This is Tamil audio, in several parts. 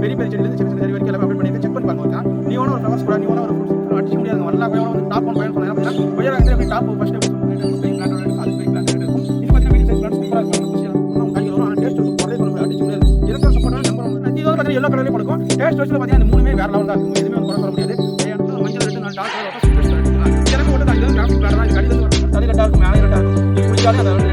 பெரிய பெரிய செடியில சின்ன சின்ன செடி வரைக்கும் எல்லாமே செக் பண்ணி பாருங்க நீ ஒன்று ஒரு ஃப்ளவர்ஸ் கூட நீ ஒன்று ஒரு fruits அடிச்சு முடியாது. நல்லா பையனும் வந்து டாப் ஒன் பயன் சொன்னாங்க கொய்யா ரகத்தில் எப்படி டாப் ஃபர்ஸ்ட் பெரிய பிளான் அது பெரிய பிளான் இருக்கும் இது பார்த்தீங்கன்னா சைஸ் பிளான் சூப்பராக இருக்கும். வரும். ஆனால் டேஸ்ட் வந்து குறைய சொல்ல அடிச்சு முடியாது. எனக்கு சப்போர்ட் நம்பர் இது பார்த்தீங்கன்னா எல்லோ கலர்லேயே கொடுக்கும். டேஸ்ட் வச்சு பார்த்தீங்கன்னா அந்த மூணுமே வேற லெவல் தான் இருக்கும். எதுவுமே ஒரு குறை சொல்ல முடியாது. மஞ்சள் ரெண்டு நான் டார்க் எனக்கு மட்டும் தான் இது தான். இது கடிதம் தனி ரெட்டாக இருக்கும் மேலே கட்டாக இருக்கும். இது அதை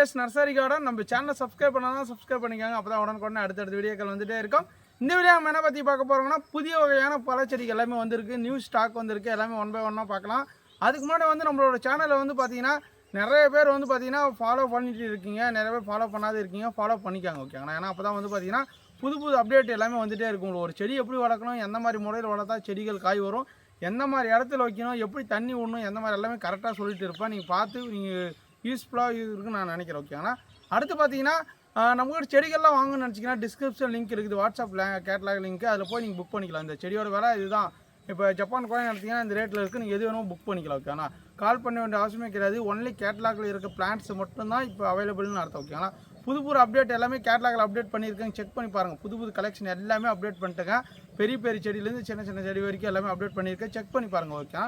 வெல்கம் நர்சரி கார்டன் நம்ம சேனலை சப்ஸ்கிரைப் பண்ணாதான் சப்ஸ்கிரைப் பண்ணிக்கோங்க. அப்போ தான் உடனுக்குடனே அடுத்தடுத்த வீடியோக்கள் வந்துகிட்டே இருக்கும். இந்த வீடியோ நம்ம என்ன பற்றி பார்க்க போகிறோம்னா புதிய வகையான பழச்செடிகள் எல்லாமே வந்திருக்கு. நியூ ஸ்டாக் வந்திருக்கு. எல்லாமே ஒன் பை ஒன்னாக பார்க்கலாம். அதுக்கு முன்னாடி வந்து நம்மளோட சேனலில் வந்து பார்த்தீங்கன்னா நிறைய பேர் வந்து பார்த்தீங்கன்னா ஃபாலோ பண்ணிட்டு இருக்கீங்க. நிறைய பேர் ஃபாலோ பண்ணாத இருக்கீங்க. ஃபாலோ பண்ணிக்காங்க ஓகேங்களா ஏன்னா அப்போ தான் வந்து பார்த்தீங்கன்னா புது புது அப்டேட் எல்லாமே வந்துகிட்டே இருக்கும். ஒரு செடி எப்படி வளர்க்கணும் எந்த மாதிரி முறையில் வளர்த்தா செடிகள் காய் வரும் எந்த மாதிரி இடத்துல வைக்கணும் எப்படி தண்ணி விடணும் எந்த மாதிரி எல்லாமே கரெக்டாக சொல்லிட்டு இருப்பேன். நீங்கள் பார்த்து நீங்கள் யூஸ்ஃபுல்லாக இருக்குன்னு நான் நினைக்கிறேன் ஓகேங்களா அடுத்து பார்த்தீங்கன்னா நம்ம கிட்ட செடிகள்லாம் வாங்கணும்னு நினச்சிங்கன்னா டிஸ்கிரிப்ஷன் லிங்க் இருக்குது. வாட்ஸ்அப் கேட்லாக் லிங்க் அதில் போய் நீங்கள் புக் பண்ணிக்கலாம். இந்த செடியோட வேலை இதுதான். இப்போ ஜப்பான் கூட எடுத்தீங்கன்னா இந்த ரேட்டில் இருக்குது நீங்கள் எது வேணும் புக் பண்ணிக்கலாம் ஓகேங்களா கால் பண்ண வேண்டிய அவசியமே கிடையாது. ஒன்லி கேட்லாகில் இருக்க பிளான்ஸ் மட்டும்தான் இப்போ அவைலபிள்னு அர்த்தம் ஓகேங்களா புது புது அப்டேட் எல்லாமே கேட்லாகில் அப்டேட் பண்ணியிருக்கேங்க செக் பண்ணி பாருங்கள் புது புது கலெக்ஷன் எல்லாமே அப்டேட் பண்ணிட்டுங்க பெரிய பெரிய செடியிலேருந்து சின்ன சின்ன செடி வரைக்கும் எல்லாமே அப்டேட் பண்ணியிருக்கேன். செக் பண்ணி பாருங்கள் ஓகே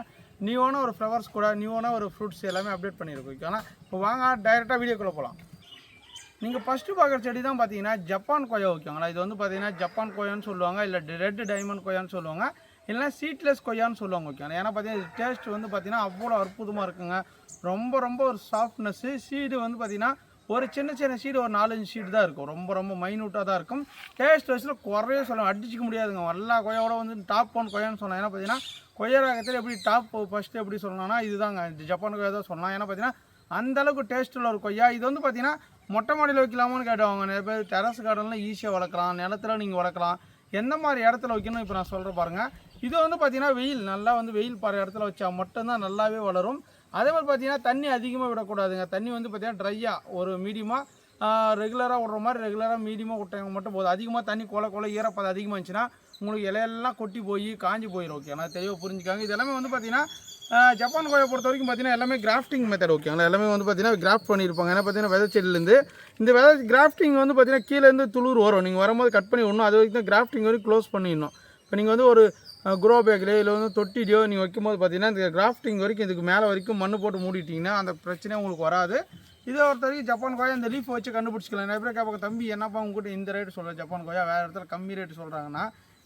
நியூவான ஒரு ஃப்ளவர்ஸ் கூட நியூவான ஒரு ஃப்ரூட்ஸ் எல்லாமே அப்டேட் பண்ணியிருக்கோம் ஓகேங்களா இப்போ வாங்க டைரெக்டாக வீடியோக்குள்ளே போகலாம் நீங்கள் ஃபஸ்ட்டு பார்க்குற செடி தான் பார்த்தீங்கன்னா ஜப்பான் கொய்யா ஓகேங்களா இது வந்து பார்த்தீங்கன்னா ஜப்பான் கொய்யான்னு சொல்லுவாங்க இல்லை ரெட் டைமண்ட் கொய்யான்னு சொல்லுவாங்க இல்லைனா சீட்லெஸ் கொய்யான்னு சொல்லுவாங்க ஓகேங்களா ஏன்னா பார்த்தீங்கன்னா டேஸ்ட் வந்து பார்த்தீங்கன்னா அவ்வளோ அற்புதமாக இருக்குங்க. ரொம்ப ரொம்ப ஒரு சாஃப்ட்னஸ்ஸு சீடு வந்து பார்த்தீங்கன்னா ஒரு சின்ன சின்ன சீடு ஒரு நாலஞ்சு சீடு தான் இருக்கும். ரொம்ப ரொம்ப மைனூட்டாக தான் இருக்கும். டேஸ்ட் வயசில் குறைய சொல்ல அடிச்சிக்க முடியாதுங்க. எல்லா கொய்யாவோட வந்து டாப் ஒன் கொய்யான்னு சொன்னாங்க ஏன்னா பார்த்தீங்கன்னா கொய்யரகத்தில் எப்படி டாப் ஃபஸ்ட்டு எப்படி சொல்லணும்னா இதுதாங்க. ஜப்பானுக்கு ஜப்பான் கொய்யா தான் சொல்லலாம். ஏன்னா பார்த்தீங்கன்னா அந்த அளவுக்கு உள்ள ஒரு கொய்யா. இது வந்து பார்த்தீங்கன்னா மொட்டை மாடியில் வைக்கலாமான்னு கேட்டவங்க நிறைய பேர் டெரஸ் கார்டனில் ஈஸியாக வளர்க்கலாம். நிலத்துல நீங்கள் வளர்க்கலாம். எந்த மாதிரி இடத்துல வைக்கணும் இப்போ நான் சொல்கிறேன் பாருங்கள் இது வந்து பார்த்தீங்கன்னா வெயில். நல்லா வந்து வெயில் பாரு இடத்துல வச்சா மட்டும்தான் நல்லாவே வளரும். அதே மாதிரி பார்த்தீங்கன்னா தண்ணி அதிகமாக விடக்கூடாதுங்க. தண்ணி வந்து பார்த்தீங்கன்னா ட்ரையாக ஒரு மீடியமாக ரெகுலராக விடுற மாதிரி ரெகுலராக மீடியமாக விட்டவங்க மட்டும் போதும். அதிகமாக தண்ணி கொலை கொலை ஈரப்பதம் அதிகமாக இருந்துச்சுன்னா உங்களுக்கு இலையெல்லாம் கொட்டி போய் காஞ்சி போயிடும் ஓகே தெளிவாக புரிஞ்சுக்காங்க. இது எல்லாமே வந்து பார்த்தீங்கன்னா ஜப்பான் கோயை பொறுத்த வரைக்கும் பார்த்தீங்கன்னா எல்லாமே கிராஃப்டிங் மெத்தட் ஓகேங்களா எல்லாமே வந்து பார்த்தீங்கன்னா கிராஃப்ட் பண்ணியிருப்பாங்க. ஏன்னா பார்த்தீங்கன்னா விதை செடியிலேருந்து இந்த விதை கிராஃப்டிங் வந்து பார்த்தீங்கன்னா கீழேருந்து துளுர் வரும் நீங்கள் வரும்போது கட் பண்ணி விடணும். அது வரைக்கும் தான் கிராஃப்டிங் வரைக்கும் க்ளோஸ் பண்ணிடணும். இப்போ நீங்கள் வந்து ஒரு குரோ பேக்லேயோ இல்லை வந்து தொட்டிலையோ நீங்கள் வைக்கும்போது பார்த்தீங்கன்னா இந்த கிராஃப்டிங் வரைக்கும் இதுக்கு மேலே வரைக்கும் மண்ணு போட்டு மூடிட்டிங்கன்னா அந்த பிரச்சனை உங்களுக்கு வராது. இதே ஒருத்த வரைக்கும் ஜப்பான் கோயா இந்த லீஃப் வச்சு கண்டுபிடிச்சிக்கலாம். நிறைய பேர் கேட்பாங்க தம்பி என்னப்பா உங்ககிட்ட இந்த ரேட்டு சொல்கிறேன் ஜப்பான் கோயா வேறு இடத்துல கம்மி ரேட்டு சொல்கிறாங்கன்னா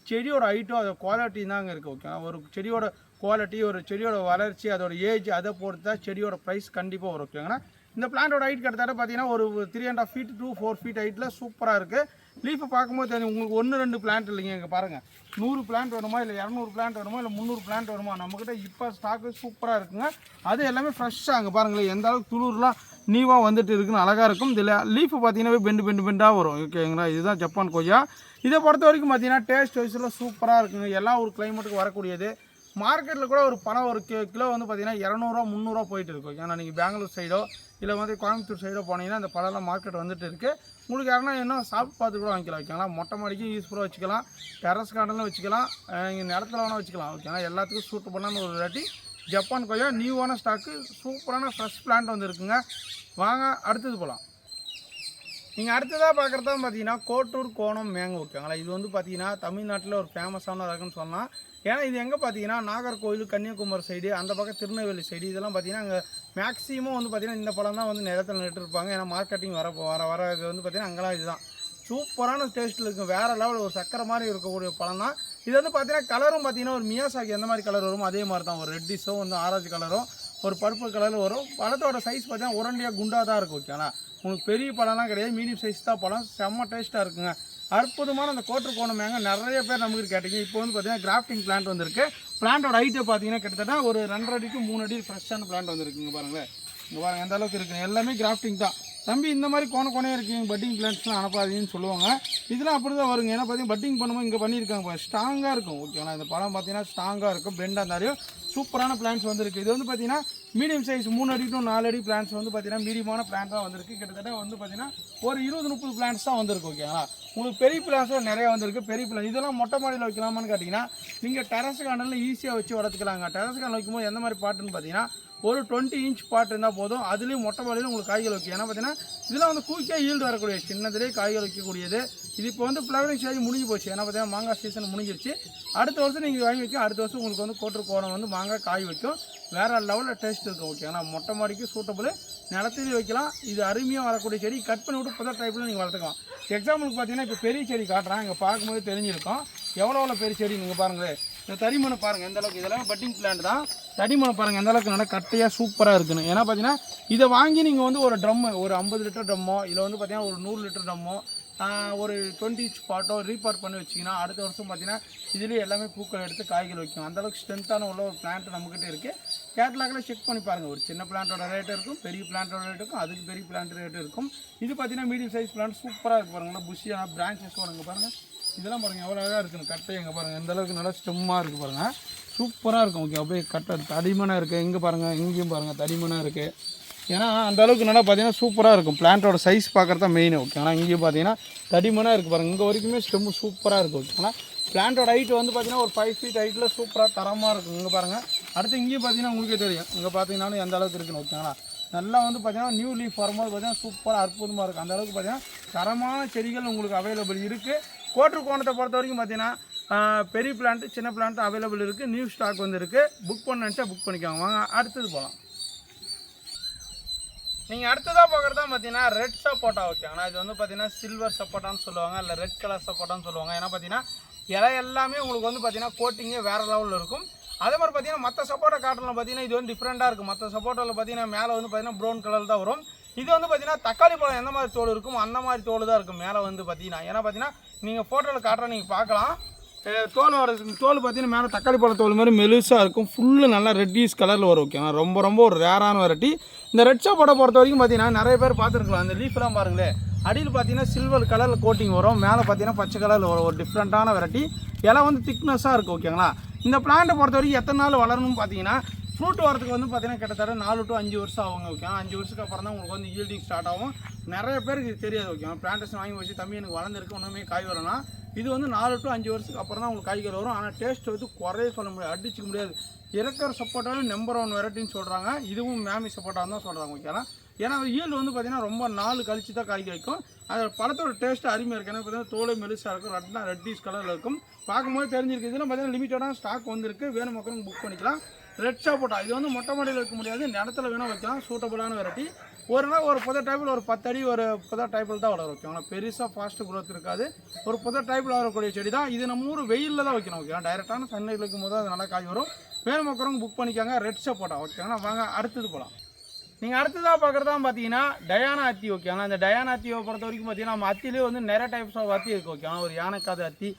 செடியோட ஹைட்டும் அதோட குவாலிட்டி தாங்க இருக்குது ஓகே ஒரு செடியோட குவாலிட்டி ஒரு செடியோட வளர்ச்சி அதோட ஏஜ் அதை பொறுத்து தான் செடியோட ப்ரைஸ் கண்டிப்பாக வரும் ஓகேங்களா இந்த பிளான்ட்டோட ஹைட் கிட்டத்தட்ட பார்த்தீங்கன்னா ஒரு three and half feet two four feet ஹைட்டில் சூப்பராக இருக்குது லீஃபை பார்க்கும்போது தெரியும் உங்களுக்கு ஒன்று ரெண்டு பிளான்ட் இல்லைங்க இங்கே பாருங்கள் நூறு பிளான்ட் வேணுமா இல்லை இரநூறு பிளான்ட் வேணுமா இல்லை முந்நூறு பிளான்ட் வேணுமா? நம்மக்கிட்ட இப்போ ஸ்டாக்கு சூப்பராக இருக்குங்க. அது எல்லாமே ஃப்ரெஷ்ஷாக அங்கே பாருங்களேன் எந்த அளவுக்கு துளுர்லாம் நீவாக வந்துட்டு இருக்குன்னு அழகாக இருக்கும். இதில் லீஃபு பார்த்தீங்கன்னா பெண்டு பெண்டு பெண்டாக வரும் ஓகேங்களா இதுதான் ஜப்பான் கொய்யா. இதை பொறுத்த வரைக்கும் பார்த்தீங்கன்னா டேஸ்ட் வைஸில் சூப்பராக இருக்குங்க. எல்லா ஒரு கிளைமேட்டுக்கு வரக்கூடியது. மார்க்கெட்டில் கூட ஒரு பணம் ஒரு கிலோ வந்து பார்த்தீங்கன்னா இரநூறுவா முந்நூறுவா போயிட்டு இருக்கும் ஏன்னா நீங்கள் பெங்களூர் சைடோ இல்லை வந்து கோயம்புத்தூர் சைடோ போனீங்கன்னா இந்த பழம்லாம் மார்க்கெட் வந்துட்டு இருக்குது உங்களுக்கு யாருன்னா இன்னும் சாப்பிட்டு பார்த்து கூட வாங்கிக்கலாம் ஓகேங்களா மொட்டை மாடிக்கும் யூஸ்ஃபுல்லாக வச்சுக்கலாம். டெரஸ் கார்டனில் வச்சுக்கலாம். இங்கே நிலத்துல வேணால் வச்சுக்கலாம் ஓகேங்களா எல்லாத்துக்கும் சூட் பண்ணான்னு ஒரு வாட்டி ஜப்பான் கொய்யா நியூவான ஸ்டாக்கு சூப்பரான ஃப்ரெஷ் பிளான்ட் வந்துருக்குங்க. வாங்க அடுத்தது போகலாம் நீங்கள் அடுத்ததாக பார்க்குறது தான் பார்த்தீங்கன்னா கோட்டூர் கோணம் மேங்க ஓகேங்களா இது வந்து பார்த்தீங்கன்னா தமிழ்நாட்டில் ஒரு ஃபேமஸான ரகம்னு சொல்லலாம் ஏன்னா இது எங்கே பார்த்தீங்கன்னா நாகர்கோவில் கன்னியாகுமரி சைடு அந்த பக்கம் திருநெல்வேலி சைடு இதெல்லாம் பார்த்தீங்கன்னா அங்கே மேக்ஸிமம் வந்து பார்த்தீங்கன்னா இந்த பழம் தான் வந்து நிலத்தில் நட்டுருப்பாங்க. ஏன்னா மார்க்கெட்டிங் வர வர வர இது வந்து பார்த்தீங்கன்னா அங்கெல்லாம் இதுதான். சூப்பரான டேஸ்ட்டில் இருக்கும். வேறு லெவல் ஒரு சக்கரை மாதிரி இருக்கக்கூடிய பழம் தான். இது வந்து பார்த்தீங்கன்னா கலரும் பார்த்தீங்கன்னா ஒரு மியாசாக்கி எந்த மாதிரி கலர் வரும் அதே மாதிரி தான் ஒரு ரெட்டிஷோ வந்து ஆரஞ்சு கலரும் ஒரு பர்பிள் கலரில் வரும். பழத்தோட சைஸ் பார்த்தீங்கன்னா உரண்டியாக குண்டாக தான் இருக்கும் ஓகேங்களா உங்களுக்கு பெரிய பழம்லாம் கிடையாது மீடியம் சைஸ் தான் பழம். செம்ம டேஸ்ட்டாக இருக்குங்க. அற்புதமான அந்த கோட்டர் கோணமேங்க நிறைய பேர் நமக்கு கேட்டீங்க. இப்போ வந்து பார்த்தீங்கன்னா கிராஃப்டிங் பிளான்ட் வந்திருக்கு. பிளான்ட்டோட ஹைட்டை பார்த்தீங்கன்னா கிட்டத்தட்ட ஒரு ரெண்டரை அடிக்கு மூணு அடி ஃப்ரெஷ்ஷான பிளான்ட் வந்துருக்குங்க பாருங்களேன். இங்கே பாருங்கள் எந்த அளவுக்கு இருக்குங்க எல்லாமே கிராஃப்டிங் தான். தம்பி இந்த மாதிரி கோண கோணையாக இருக்கீங்க பட்டிங் பிளான்ட்ஸ்லாம் அனுப்பாதீங்கன்னு சொல்லுவாங்க. இதெல்லாம் அப்படி தான் வருங்க. ஏன்னா பார்த்தீங்கன்னா பட்டிங் பண்ணும்போது இங்கே பண்ணியிருக்காங்க ஸ்ட்ராங்காக இருக்கும். ஓகேங்களா இந்த பழம் பார்த்தீங்கன்னா ஸ்ட்ராங்காக இருக்கும். பெண்டாக இருந்தாலும் சூப்பரான பிளான்ஸ் வந்துருக்கு. இது வந்து பார்த்தீங்கன்னா மீடியம் சைஸ் மூணு அடி டு நாலு அடி பிளான்ஸ் வந்து பார்த்தீங்கன்னா மீடியமான பிளான்ட் வந்திருக்கு. கிட்டத்தட்ட வந்து பார்த்தீங்கன்னா ஒரு இருபது முப்பது பிளான்ஸ் தான் வந்திருக்கு ஓகேங்களா உங்களுக்கு பெரிய பிளான்ஸும் நிறையா வந்திருக்கு. பெரிய பிளான் இதெல்லாம் மொட்டை மாடியில் வைக்கலாமான்னு கேட்டிங்கன்னா நீங்கள் டெரஸ் கார்டனில் ஈஸியாக வச்சு வளர்த்துக்கலாங்க. டெரஸ் கார்டன் வைக்கும்போது எந்த மாதிரி பாட்டுன்னு பார்த்தீங்கன்னா ஒரு டுவெண்ட்டி இன்ச் பாட்டு இருந்தால் போதும். அதுலேயும் மொட்டை மாடியில் உங்களுக்கு காய்கள் வைக்கும் ஏன்னா பார்த்தீங்கன்னா இதெல்லாம் வந்து குயிக்காக ஈல்டு வரக்கூடிய சின்னதுலேயே காய்கள் வைக்கக்கூடியது. இது இப்போ வந்து ஃப்ளவரிங் ஸ்டேஜ் முடிஞ்சு போச்சு. ஏன்னா பார்த்தீங்கன்னா மாங்காய் சீசன் முடிஞ்சிருச்சு. அடுத்த வருஷம் நீங்கள் வாங்கி வைக்கும் அடுத்த வருஷம் உங்களுக்கு வந்து கோட்டர் கோணம் வந்து மாங்காய் காய் வைக்கும். வேறு லெவலில் டேஸ்ட் இருக்கும் ஓகேங்களா மொட்டை மாடிக்கு சூட்டபுள் நிலத்துலேயும் வைக்கலாம். இது அருமையாக வரக்கூடிய செடி. கட் பண்ணி விட்டு புதர் டைப்பில் நீங்கள் வளர்த்துக்கலாம். எக்ஸாம்பிளுக்கு பார்த்தீங்கன்னா இப்போ பெரிய செடி காட்டுறேன் இங்கே பார்க்கும்போது தெரிஞ்சிருக்கும். எவ்வளோ எவ்வளோ பெரிய செடி நீங்கள் பாருங்களேன். இந்த தடிமனை பாருங்கள் எந்த அளவுக்கு. இதெல்லாம் பட்டிங் பிளான்ட் தான். தடிமனை பாருங்கள் எந்த அளவுக்கு. நல்லா கட்டையாக சூப்பராக இருக்குன்னு. ஏன்னா பார்த்தீங்கன்னா இதை வாங்கி நீங்கள் வந்து ஒரு ட்ரம்மு ஒரு ஐம்பது லிட்டர் ட்ரம்மோ இல்லை வந்து பார்த்தீங்கன்னா ஒரு நூறு லிட்டர் ட்ரம்மோ ஒரு டுவெண்ட்டி இன்ச் பாட்டோ ரீபார்ட் பண்ணி வச்சிங்கன்னா அடுத்த வருஷம் பார்த்தீங்கன்னா இதுலேயே எல்லாமே பூக்கள் எடுத்து காய்கள் வைக்கும். அந்தளவுக்கு ஸ்ட்ரென்த்தான உள்ள ஒரு பிளான்ட் நம்மக்கிட்ட இருக்குது கேட்லாகில் செக் பண்ணி பாருங்கள் ஒரு சின்ன பிளான்ட்டோட ரேட் இருக்கும் பெரிய பிளான்ட்டோட ரேட் இருக்கும் அதுக்கு பெரிய பிளான்ட் ரேட் இருக்கும். இது பார்த்தீங்கன்னா மீடியம் சைஸ் பிளான்ட் சூப்பராக இருக்கு பாருங்களா புஷியான பிரான்ச்சஸ் பாருங்க. பாருங்கள் இதெல்லாம் பாருங்கள் எவ்வளோ அழகாக இருக்குன்னு கட்டை எங்கே பாருங்கள் எந்த அளவுக்கு நல்லா ஸ்டெம்மாக இருக்குது பாருங்கள் சூப்பராக இருக்கும் ஓகே அப்படியே கட்டை தடிமனாக இருக்குது இங்கே பாருங்கள் இங்கேயும் பாருங்கள் தடிமனாக இருக்குது ஏன்னா அந்த அளவுக்கு நல்லா பார்த்தீங்கன்னா சூப்பராக இருக்கும். பிளான்ட்டோட சைஸ் பார்க்குறது தான் மெயின் ஓகே ஆனால் இங்கேயும் பார்த்தீங்கன்னா தடிமனாக இருக்குது பாருங்கள் இங்கே வரைக்குமே ஸ்டெம்மு சூப்பராக இருக்கும் ஓகே ஆனால் பிளான்ட்டோட ஹைட் வந்து பார்த்தீங்கன்னா ஒரு ஃபைவ் ஃபீட் ஹைட்டில் சூப்பராக தரமாக இருக்கும். இங்கே பாருங்கள் அடுத்து இங்கேயும் பார்த்தீங்கன்னா உங்களுக்கே தெரியும். இங்கே பார்த்தீங்கன்னாலும் எந்த அளவுக்கு இருக்குன்னு ஓகேங்களா நல்லா வந்து பார்த்தீங்கன்னா நியூ லீஃப் வரும்போது பார்த்தீங்கன்னா சூப்பராக அற்புதமாக இருக்கும். அந்த அளவுக்கு பார்த்தீங்கன்னா தரமான செடிகள் உங்களுக்கு அவைலபிள் இருக்குது கோட்டர் கோணத்தை பொறுத்த வரைக்கும் பார்த்தீங்கன்னா பெரிய பிளான்ட்டு சின்ன பிளான்ட்டு அவைலபிள் இருக்குது நியூ ஸ்டாக் வந்து இருக்குது புக் பண்ண நினச்சா புக் பண்ணிக்கோங்க. வாங்க அடுத்தது போகலாம் நீங்கள் அடுத்ததாக பார்க்குறதா பார்த்தீங்கன்னா ரெட் சப்போட்டா ஓகேங்களா இது வந்து பார்த்தீங்கன்னா சில்வர் சப்போட்டான்னு சொல்லுவாங்க இல்லை ரெட் கலர் சப்போட்டான்னு சொல்லுவாங்க. ஏன்னா பார்த்தீங்கன்னா இலை எல்லாமே உங்களுக்கு வந்து பார்த்தீங்கன்னா கோட்டிங்கே வேறு லெவலில் இருக்கும். அதே மாதிரி பார்த்தீங்கன்னா மற்ற சப்போட்டா காட்டனில் பார்த்தீங்கன்னா இது வந்து டிஃப்ரெண்ட்டாக இருக்கும் மற்ற சப்போட்டாவில் பார்த்தீங்கன்னா மேலே வந்து பார்த்தீங்கன்னா ப்ரௌன் கலர் தான் வரும். இது வந்து பார்த்தீங்கன்னா தக்காளி பழம் எந்த மாதிரி தோல் இருக்கும்? அந்த மாதிரி தோல் தான் இருக்கும் மேலே வந்து பார்த்தீங்கன்னா ஏன்னா பார்த்தீங்கன்னா நீங்கள் ஃபோட்டோவில் காட்டுற நீங்கள் பார்க்கலாம். தோலோட தோல் வர தோல் பார்த்தீங்கன்னா மேலே தக்காளி பழ தோல் மாதிரி மெலுசாக இருக்கும். ஃபுல்லு நல்லா ரெட்டிஸ் கலரில் வரும் ஓகேவா ரொம்ப ரொம்ப ஒரு ரேரான வெரைட்டி இந்த ரெட் சாப்பாடை பொறுத்த வரைக்கும் பார்த்தீங்கன்னா நிறைய பேர் பார்த்துருக்கலாம். அந்த லீஃப்லாம் பாருங்களேன். அடியில் பார்த்தீங்கன்னா சில்வர் கலரில் கோட்டிங் வரும். மேலே பார்த்தீங்கன்னா பச்சை கலரில் வரும். ஒரு டிஃப்ரெண்ட்டான வெரைட்டி இலை வந்து திக்னஸாக இருக்கும் ஓகேங்களா இந்த பிளான்ட்டை பொறுத்த வரைக்கும் எத்தனை நாள் வளரணும்னு பார்த்தீங்கன்னா ஃப்ரூட் வரதுக்கு வந்து பார்த்தீங்கன்னா கிட்டத்தட்ட நாலு டு அஞ்சு வருஷம் ஆகுங்க ஓகே அஞ்சு வருஷத்துக்கு அப்புறம் தான் உங்களுக்கு வந்து ஈல்டிங் ஸ்டார்ட் ஆகும். நிறைய பேருக்கு இது தெரியாது ஓகே பிளான்டேஷன் வாங்கி வச்சு தம்பி எனக்கு வளர்ந்துருக்கு ஒன்றுமே காய் வரலாம் இது வந்து நாலு டு அஞ்சு வருஷத்துக்கு அப்புறம் தான் உங்களுக்கு காய்கறி வரும். ஆனால் டேஸ்ட் வந்து குறைய சொல்ல முடியாது அடிச்சுக்க முடியாது. இறக்கிற சப்போட்டாலும் நம்பர் ஒன் வெரைட்டின்னு சொல்கிறாங்க இதுவும் மேமி சப்போட்டான்னு தான் சொல்கிறாங்க ஓகேனா ஏன்னா ஈல்டு வந்து பார்த்தீங்கன்னா ரொம்ப நாள் கழிச்சு தான் காய்க்க வைக்கும். அது பழத்தோட டேஸ்ட்டு அருமையாக இருக்குது ஏன்னா பார்த்தீங்கன்னா தோலை மெலிசாக இருக்கும் ரெட்னா ரெட்டிஷ் கலரில் இருக்கும். பார்க்கும்போது தெரிஞ்சிருக்கு. இதெல்லாம் பார்த்தீங்கன்னா லிமிட்டடாக ஸ்டாக் வந்திருக்கு. வேணும் மக்களும் புக் பண்ணிக்கலாம். ரெட் சாப்போட்டா இது வந்து மொட்டை மாடியில் வைக்க முடியாது. நிலத்துல வேணால் வைக்கலாம். சூட்டபுளான வெரைட்டி ஒரு நாள் ஒரு புதர் டைப்பில் ஒரு பத்து அடி ஒரு புதை டைப்பில் தான் வளர ஆனால் பெருசாக ஃபாஸ்ட் குரோத் இருக்காது. ஒரு புதர் டைப்பில் வரக்கூடிய செடி தான். இது நம்ம ஊர் வெயிலில் தான் வைக்கணும் ஓகே டைரெக்டான சன்லைட் வைக்கும் போது அது நல்லா காய் வரும். வேணும் மக்களும் புக் பண்ணிக்காங்க ரெட் சாப்போட்டா ஓகேங்களா வாங்க அடுத்தது போகலாம் நீங்கள் அடுத்ததாக பார்க்குறதா பார்த்தீங்கன்னா டயானா அத்தி ஓகேங்களா அந்த டயானா அத்தியை பொறுத்த வரைக்கும் பார்த்தீங்கன்னா நம்ம அத்திலே வந்து நிறைய டைப்ஸ் ஆஃப் அத்தி இருக்குது ஓகேங்களா ஒரு யானைக்காத அத்தி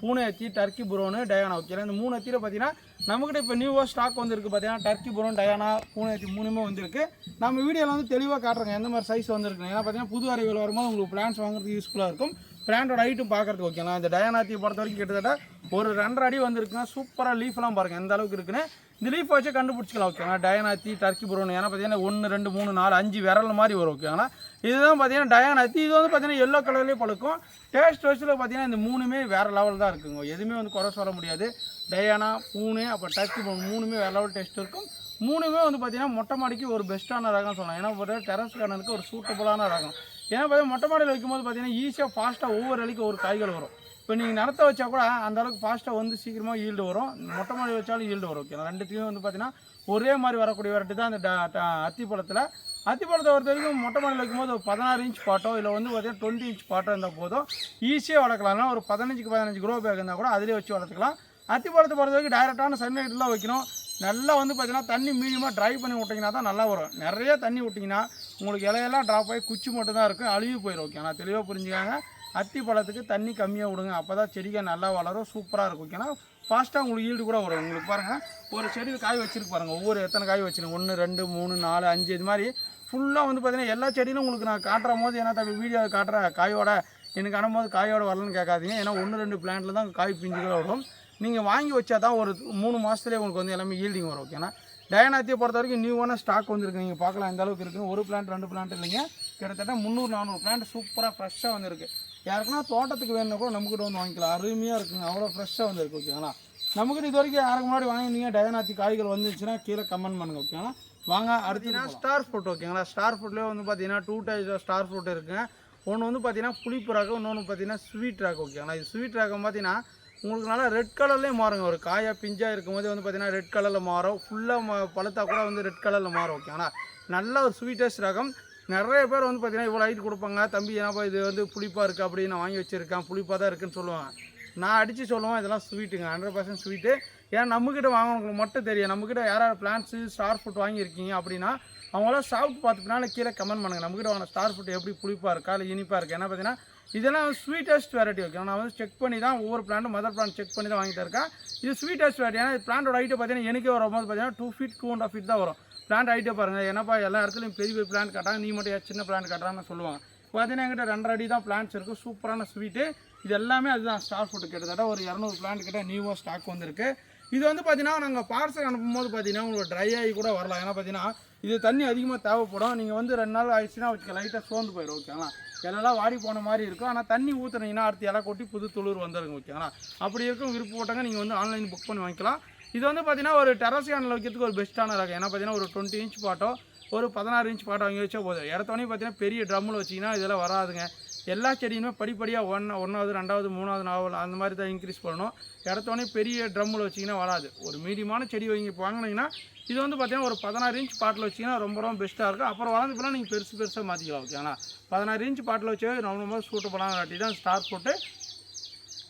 பூனை அத்தி டர்க்கி புரோனு டயானா ஓகேங்களா இந்த மூணு அத்தியில் பார்த்தீங்கன்னா நம்மக்கிட்ட இப்போ நியூவாக ஸ்டாக் வந்திருக்கு பார்த்தீங்கன்னா டர்க்கி புரோன் டயானா பூனை அத்தி மூணுமே வந்திருக்கு. நம்ம வீடியோவில் வந்து தெளிவாக காட்டுறோங்க எந்த மாதிரி சைஸ் வந்திருக்கு ஏன்னா பார்த்தீங்கன்னா புது அறிவியல் வரும்போது உங்களுக்கு பிளான்ஸ் வாங்குறது யூஸ்ஃபுல்லாக இருக்கும். பிளான்டோட ஹைட்டும் பார்க்குறதுக்கு ஓகேங்களா இந்த டயானாத்தியை பொறுத்த வரைக்கும் கிட்டத்தட்ட ஒரு ரெண்டரை அடி வந்திருக்குன்னா சூப்பராக லீஃப்லாம் பாருங்கள் எந்த அளவுக்கு இருக்குன்னு. இந்த லீஃப் வச்சு கண்டுபிடிச்சிக்கலாம் ஓகே ஆனால் டயனாத்தி டர்க்கி புரோன் ஏன்னா பார்த்தீங்கன்னா ஒன்று ரெண்டு மூணு நாலு அஞ்சு விரல் மாதிரி வரும் ஓகே ஆனால் இதுதான் பார்த்தீங்கன்னா டயானாத்தி இது வந்து பார்த்தீங்கன்னா எல்லோ கலர்லேயே பழுக்கும். டேஸ்ட் வச்சுல பார்த்தீங்கன்னா இந்த மூணுமே வேறு லெவல் தான் இருக்குங்க. எதுவுமே வந்து குறை சொல்ல முடியாது. டயானா பூனு அப்புறம் டர்க்கி புரோன் மூணுமே வேறு லெவல் டேஸ்ட் இருக்கும். மூணுமே வந்து பார்த்தீங்கன்னா மொட்டை மாடிக்கு ஒரு பெஸ்ட்டான ரகம் சொல்லலாம். ஏன்னா ஒரு டெரஸ் கார்டனுக்கு ஒரு சூட்டபுளான ரகம். ஏன்னா பார்த்தீங்கன்னா மொட்டை மாடியில் வைக்கும்போது பார்த்தீங்கன்னா ஈஸியாக ஃபாஸ்ட்டாக ஒவ்வொரு அடிக்கு ஒரு காய்கள் வரும். இப்போ நீங்கள் நடத்த வச்சா கூட அந்த அளவுக்கு ஃபாஸ்ட்டாக வந்து சீக்கிரமாக ஈல்டு வரும். மொட்டை மாடி வச்சாலும் ஈல்டு வரும். ஓகே ரெண்டுத்தையும் வந்து பார்த்தீங்கன்னா ஒரே மாதிரி வரக்கூடிய வெரைட்டி தான் அந்த ட- ட- அத்திப்பழத்தில். அத்திப்பழத்தை பொறுத்த வரைக்கும் மொட்டை மாடியில் வைக்கும்போது ஒரு பதினாறு இன்ச் பாட்டோ இல்லை வந்து பார்த்தீங்கன்னா டுவெண்ட்டி இன்ச் பாட்டோ இருந்தால் போதும். ஈஸியாக வளர்க்கலாம். ஒரு பதினஞ்சுக்கு பதினஞ்சு க்ரோ பேக் இருந்தால் கூட அதிலே வச்சு வளர்த்துக்கலாம். அத்திப்பழத்தை பொறுத்த வரைக்கும் டைரெக்டான சன்லைட்டில் வைக்கணும். நல்லா வந்து பார்த்தீங்கன்னா தண்ணி மீடியமாக ட்ரை பண்ணி விட்டிங்கன்னா தான் நல்லா வரும். நிறைய தண்ணி விட்டிங்கன்னா உங்களுக்கு இலையெல்லாம் ட்ராப் ஆகி குச்சி மட்டும் தான் இருக்கும் அழுகி போயிடும் ஓகே நான் தெளிவாக புரிஞ்சுக்காங்க. அத்தி பழத்துக்கு தண்ணி கம்மியாக விடுங்க. அப்போ தான் செடிகள் நல்லா வளரும் சூப்பராக இருக்கும். ஏன்னா ஃபாஸ்ட்டாக உங்களுக்கு ஈல்டு கூட வரும். உங்களுக்கு பாருங்கள் ஒரு செடியில் காய் வச்சிருக்கு பாருங்கள் ஒவ்வொரு எத்தனை காய் வச்சிருக்கு? ஒன்று ரெண்டு மூணு நாலு அஞ்சு இது மாதிரி ஃபுல்லாக வந்து பார்த்தீங்கன்னா எல்லா செடியிலும் உங்களுக்கு நான் காட்டுற போது ஏன்னா தம்பி வீடியோ காட்டுற காயோட எனக்கு அனும்போது காயோட வரலன்னு கேட்காதீங்க. ஏன்னா ஒன்று ரெண்டு பிளான்ட்டில் தான் காய் பிஞ்சுகள் வரும். நீங்கள் வாங்கி வச்சா தான் ஒரு மூணு மாதத்துலேயே உங்களுக்கு வந்து எல்லாமே ஈல்டிங் வரும் ஓகேனா? டயனாத்தியை பொறுத்த வரைக்கும் நியூவான ஸ்டாக் வந்திருக்கு நீங்கள் பார்க்கலாம் இந்த அளவுக்கு இருக்குது ஒரு பிளான்ட் ரெண்டு பிளான்ட் இல்லைங்க. கிட்டத்தட்ட முந்நூறு நானூறு பிளான்ட் சூப்பராக ஃப்ரெஷ்ஷாக வந்துருக்கு யாருக்குன்னா தோட்டத்துக்கு வேணும்னா கூட நம்மக்கிட்ட வந்து வாங்கிக்கலாம். அருமையாக இருக்குங்க. அவ்வளோ ஃப்ரெஷ்ஷாக வந்திருக்கு ஓகேங்களா நம்மக்கிட்ட இது வரைக்கும் யாருக்கு முன்னாடி வாங்கினீங்க டயனாத்தி காய்கள் வந்துச்சுன்னா கீழே கமெண்ட் பண்ணுங்க ஓகேங்களா வாங்க அடுத்தீங்கன்னா ஸ்டார் ஃப்ரூட் ஓகேங்களா ஸ்டார் ஃப்ரூட்லேயே வந்து பார்த்தீங்கன்னா டூ டைப்ஸ் ஸ்டார் ஃப்ரூட் இருக்குங்க ஒன்று வந்து பார்த்தீங்கன்னா புளிப்பு ரகம் இன்னொன்று பார்த்தீங்கன்னா ஸ்வீட் ரகம் ஓகேங்களா இது ஸ்வீட் ரகம் பார்த்தீங்கன்னா உங்களுக்கு நல்லா ரெட் கலர்லேயே மாறுங்க. ஒரு காயா பிஞ்சாக இருக்கும்போது வந்து பார்த்தீங்கன்னா ரெட் கலரில் மாறும். ஃபுல்லாக பழுத்தா கூட வந்து ரெட் கலரில் மாறும் ஓகேங்களா நல்ல ஒரு ஸ்வீட்டஸ்ட் ரகம். நிறைய பேர் வந்து பார்த்தீங்கன்னா இவ்வளோ ஹைட் கொடுப்பாங்க. தம்பி ஏன்னாப்பா இது வந்து புளிப்பாக இருக்குது அப்படின்னு நான் வாங்கி வச்சுருக்கேன். புளிப்பாக தான் இருக்குன்னு சொல்லுவேன் நான் அடித்து சொல்லுவேன் இதெல்லாம் ஸ்வீட்டுங்க ஹண்ட்ரட் பர்சன்ட் ஸ்வீட்டு ஏன்னா நம்மக்கிட்ட வாங்கினவங்களுக்கு மட்டும் தெரியும். நம்மக்கிட்ட யாராவது பிளான்ஸு ஸ்டார் ஃபுட் வாங்கியிருக்கீங்க அப்படின்னா அவங்களாம் சாப்பிட்டு பார்த்துட்டுனால கீழே கமெண்ட் பண்ணுங்கள் நம்மக்கிட்ட வாங்கின ஸ்டார் ஃபுட் எப்படி புளிப்பாக இருக்கா இல்லை இனிப்பாக இருக்குது ஏன்னா பார்த்தீங்கன்னா இதெல்லாம் ஸ்வீட்டஸ்ட் வெரைட்டி ஓகே நான் வந்து செக் பண்ணி தான் ஒவ்வொரு பிளான்ட்டும் மதர் பிளான் செக் பண்ணி தான் வாங்கிட்டு இருக்கேன். இது ஸ்வீட்டஸ்ட் வெரைட்டி ஏன்னா பிளான்ட்டோட ஹைட்டு பார்த்தீங்கன்னா எனக்கே வரும்போது பார்த்தீங்கன்னா two feet two and half feet தான் வரும். பிளான்ட் ஆகிட்டே பாருங்கள் ஏன்னாப்பா எல்லா இடத்துலையும் பெரிய பெரிய பிளான்ட் கட்டாங்க நீ மட்டும் சின்ன பிளான்ட் கட்டுறான்னு சொல்லுவாங்க. பார்த்தீங்கன்னா என்கிட்ட ரெண்டரை அடி தான் பிளான்ட்ஸ் இருக்குது சூப்பரான ஸ்வீட்டு இது எல்லாமே அதுதான் ஸ்டார் ஃபுட்டு கிட்டத்தட்ட ஒரு இரநூறு பிளான்ட் கிட்ட நியூவாக ஸ்டாக் வந்திருக்கு. இது வந்து பார்த்தீங்கன்னா நாங்கள் பார்சல் அனுப்பும்போது பார்த்தீங்கன்னா உங்களுக்கு ட்ரை ஆகி கூட வரலாம். ஏன்னா பார்த்தீங்கன்னா இது தண்ணி அதிகமாக தேவைப்படும். நீங்கள் வந்து ரெண்டு நாள் ஆயிடுச்சுன்னா வச்சுக்க லைட்டாக சோர்ந்து போயிடும் ஓகேங்களா இலெல்லாம் வாடி போன மாதிரி இருக்கும். ஆனால் தண்ணி ஊற்றுனீங்கன்னா அடுத்து இலை கொட்டி புது துளிர் வந்துடுங்க ஓகேங்களா அப்படி இருக்கும் விருப்பப்பட்டவங்க நீங்கள் வந்து ஆன்லைன் புக் பண்ணி வாங்கிக்கலாம். இது வந்து பார்த்தீங்கன்னா ஒரு டெரஸ் கேனில் வைக்கிறதுக்கு ஒரு பெஸ்ட்டான ரகம். ஏன்னா பார்த்தீங்கன்னா ஒரு டுவெண்ட்டி இன்ச் பாட்டோ ஒரு பதினாறு இன்ச் பாட்டோ வாங்கி வச்சா போதும். இடத்தோடனே பார்த்தீங்கன்னா பெரிய ட்ரம்மில் வச்சிங்கன்னா இதெல்லாம் வராதுங்க. எல்லா செடியுமே படிப்படியாக ஒன் ஒன்றாவது ரெண்டாவது மூணாவது நாவல் அந்த மாதிரி தான் இன்க்ரீஸ் பண்ணணும். இடத்தோடனே பெரிய ட்ரம்மில் வச்சிங்கன்னா வராது. ஒரு மீடியமான செடி வாங்கி வாங்கினீங்கன்னா இது வந்து பார்த்தீங்கன்னா ஒரு பதினாறு இன்ச் பாட்டில் வச்சிங்கன்னா ரொம்ப ரொம்ப பெஸ்ட்டாக இருக்கும். அப்புறம் வளர்ந்து போனால் நீங்கள் பெருசு பெருசாக மாற்றிக்கலாம் ஓகேங்களா பதினாறு இன்ச் பாட்டில் வச்சு ரொம்ப ரொம்ப சூட்டபுளான காட்டி தான் ஸ்டார் போட்டு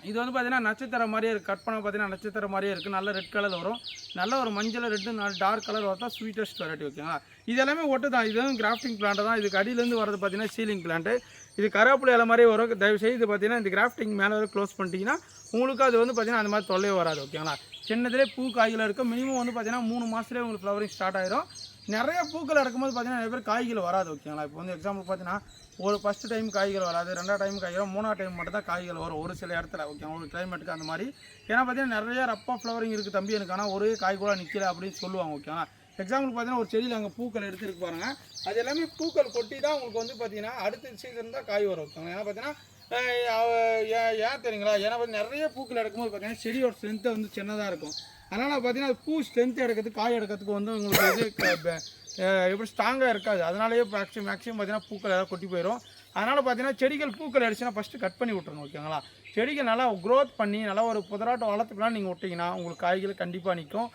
இது வந்து பார்த்தீங்கன்னா நட்சத்திரம் மாதிரியே இருக்குது கட் பண்ண பார்த்தீங்கன்னா நட்சத்திரம் மாதிரியே இருக்குது நல்ல ரெட் கலர் வரும். நல்ல ஒரு மஞ்சள் ரெட்டு நல்ல டார்க் கலர் வரதான் ஸ்வீட்டஸ்ட் வெரைட்டி ஓகேங்களா இது எல்லாமே ஒட்டு தான். இது வந்து கிராஃப்டிங் பிளான்ட் தான். இதுக்கு அடியிலேருந்து வரது பார்த்தீங்கன்னா சீலிங் பிளான்ட்டு இது கருவேப்பிலை இலை மாதிரியே வரும். தயவு செய்து பார்த்திங்கன்னா பார்த்தீங்கன்னா இந்த கிராஃப்டிங் மேலே வரை க்ளோஸ் பண்ணிட்டீங்கன்னா உங்களுக்கு அது வந்து பார்த்திங்கன்னா அந்த மாதிரி தொல்லையே வராது ஓகேங்களா சின்னதுலே பூ காய்கள் இருக்கும். மினிமம் வந்து பார்த்தீங்கன்னா மூணு மாதத்துலேயே உங்களுக்கு ஃப்ளவரிங் ஸ்டார்ட் ஆயிரும். நிறைய பூக்கள் இருக்கும்போது பார்த்தீங்கன்னா நிறைய பேர் காய்கள் வராது ஓகேங்களா இப்போ வந்து எக்ஸாம்பிள் பார்த்தீங்கன்னா ஒரு ஃபஸ்ட்டு டைம் காய்கள் வராது ரெண்டாவது டைம் காய்கள் மூணாவது டைம் மட்டும் தான் காய்கள் வரும் ஒரு சில இடத்துல ஓகே ஒரு கிளைமேட்டுக்கு அந்த மாதிரி. ஏன்னா பார்த்தீங்கன்னா நிறைய ரப்பா ஃப்ளவரிங் இருக்குது தம்பி எனக்கு ஆனால் ஒரே காய் கூட நிற்கல அப்படின்னு சொல்லுவாங்க ஓகே எக்ஸாம்பிள் பார்த்தீங்கன்னா ஒரு செடியில் அங்கே பூக்கள் எடுத்துருக்கு பாருங்கள் அது எல்லாமே பூக்கள் கொட்டி தான் உங்களுக்கு வந்து பார்த்தீங்கன்னா அடுத்த சீசன் தான் காய் வரும் ஓகேங்களா ஏன்னா பார்த்தீங்கன்னா ஏன் தெரியுங்களா? ஏன்னா வந்து நிறைய பூக்கள் எடுக்கும்போது பார்த்தீங்கன்னா செடியோட ஸ்ட்ரென்த்து வந்து சின்னதாக இருக்கும். அதனால் பார்த்தீங்கன்னா அது பூ ஸ்ட்ரென்த் எடுக்கிறதுக்கு காய் எடுக்கிறதுக்கு வந்து உங்களுக்கு இது எப்படி ஸ்ட்ராங்காக இருக்காது. அதனாலேயே மேக்ஸிமம் மேக்ஸிமம் பார்த்தீங்கன்னா பூக்கள் எல்லாம் கொட்டி போயிடும் அதனால் பார்த்தீங்கன்னா செடிகள் பூக்கள் அடிச்சுன்னா ஃபஸ்ட்டு கட் பண்ணி விட்றணும் ஓகேங்களா செடிகள் நல்லா க்ரோத் பண்ணி நல்லா ஒரு புதராட்டம் வளர்த்துக்கலாம் நீங்கள் விட்டிங்கன்னா உங்களுக்கு காய்கள் கண்டிப்பாக நிற்கும்